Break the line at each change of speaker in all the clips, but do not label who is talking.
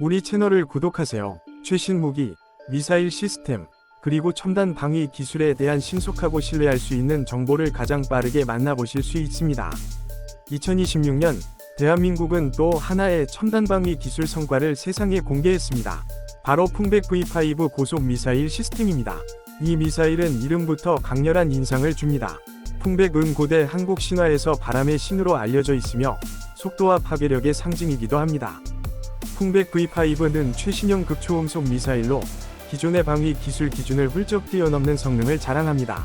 우리 채널을 구독하세요. 최신 무기, 미사일 시스템, 그리고 첨단 방위 기술에 대한 신속하고 신뢰할 수 있는 정보를 가장 빠르게 만나보실 수 있습니다. 2026년 대한민국은 또 하나의 첨단 방위 기술 성과를 세상에 공개했습니다. 바로 풍백 V5 고속 미사일 시스템입니다. 이 미사일은 이름부터 강렬한 인상을 줍니다. 풍백은 고대 한국 신화에서 바람의 신으로 알려져 있으며 속도와 파괴력의 상징이기도 합니다. 풍백 V5는 최신형 극초음속 미사일로 기존의 방위 기술 기준을 훌쩍 뛰어넘는 성능을 자랑합니다.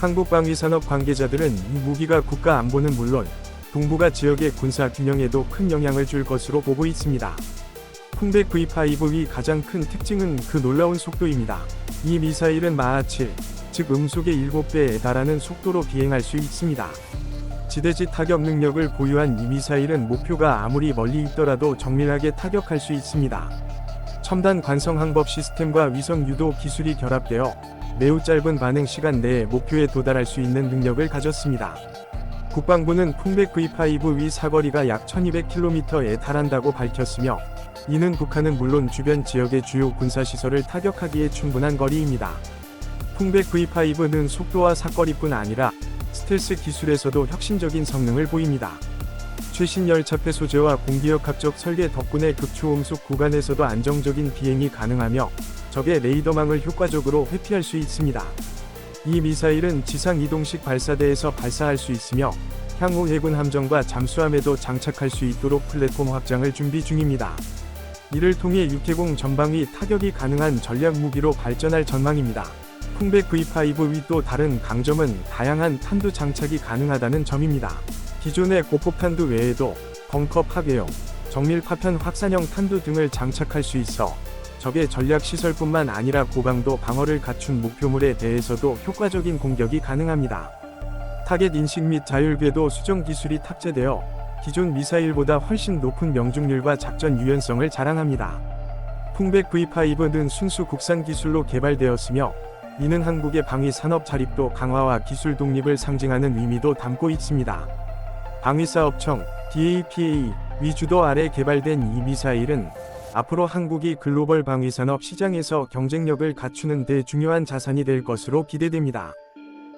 한국 방위 산업 관계자들은 이 무기가 국가 안보는 물론 동북아 지역의 군사 균형에도 큰 영향을 줄 것으로 보고 있습니다. 풍백 V5의 가장 큰 특징은 그 놀라운 속도입니다. 이 미사일은 마하 7, 즉 음속의 7배에 달하는 속도로 비행할 수 있습니다. 지대지 타격 능력을 보유한 이 미사일은 목표가 아무리 멀리 있더라도 정밀하게 타격할 수 있습니다. 첨단 관성 항법 시스템과 위성 유도 기술이 결합되어 매우 짧은 반응 시간 내에 목표에 도달할 수 있는 능력을 가졌습니다. 국방부는 풍백 V5의 사거리가 약 1200km에 달한다고 밝혔으며 이는 북한은 물론 주변 지역의 주요 군사시설을 타격하기에 충분한 거리입니다. 풍백 V5는 속도와 사거리뿐 아니라 스텔스 기술에서도 혁신적인 성능을 보입니다. 최신 열차 폐 소재와 공기역학적 설계 덕분에 극초음속 구간에서도 안정적인 비행이 가능하며 적의 레이더망을 효과적으로 회피할 수 있습니다. 이 미사일은 지상 이동식 발사대에서 발사할 수 있으며 향후 해군 함정과 잠수함에도 장착할 수 있도록 플랫폼 확장을 준비 중입니다. 이를 통해 육해공 전방위 타격이 가능한 전략 무기로 발전할 전망입니다. 풍백 V5의 또 다른 강점은 다양한 탄두 장착이 가능하다는 점입니다. 기존의 고폭탄두 외에도 벙커 파괴용, 정밀 파편 확산형 탄두 등을 장착할 수 있어 적의 전략 시설뿐만 아니라 고강도 방어를 갖춘 목표물에 대해서도 효과적인 공격이 가능합니다. 타겟 인식 및 자율 궤도 수정 기술이 탑재되어 기존 미사일보다 훨씬 높은 명중률과 작전 유연성을 자랑합니다. 풍백 V5는 순수 국산 기술로 개발되었으며 이는 한국의 방위 산업 자립도 강화와 기술 독립을 상징하는 의미도 담고 있습니다. 방위사업청 DAPA 위주도 아래 개발된 이 미사일은 앞으로 한국이 글로벌 방위산업 시장에서 경쟁력을 갖추는 데 중요한 자산이 될 것으로 기대됩니다.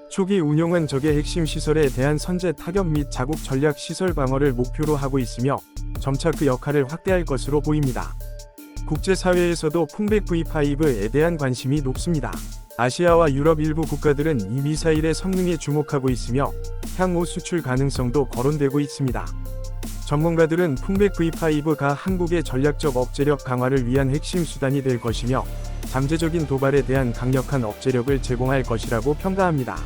초기 운용은 적의 핵심 시설에 대한 선제 타격 및 자국 전략 시설 방어를 목표로 하고 있으며 점차 그 역할을 확대할 것으로 보입니다. 국제사회에서도 풍백 V5에 대한 관심이 높습니다. 아시아와 유럽 일부 국가들은 이 미사일의 성능에 주목하고 있으며 향후 수출 가능성도 거론되고 있습니다. 전문가들은 풍백 V5가 한국의 전략적 억제력 강화를 위한 핵심 수단이 될 것이며 잠재적인 도발에 대한 강력한 억제력을 제공할 것이라고 평가합니다.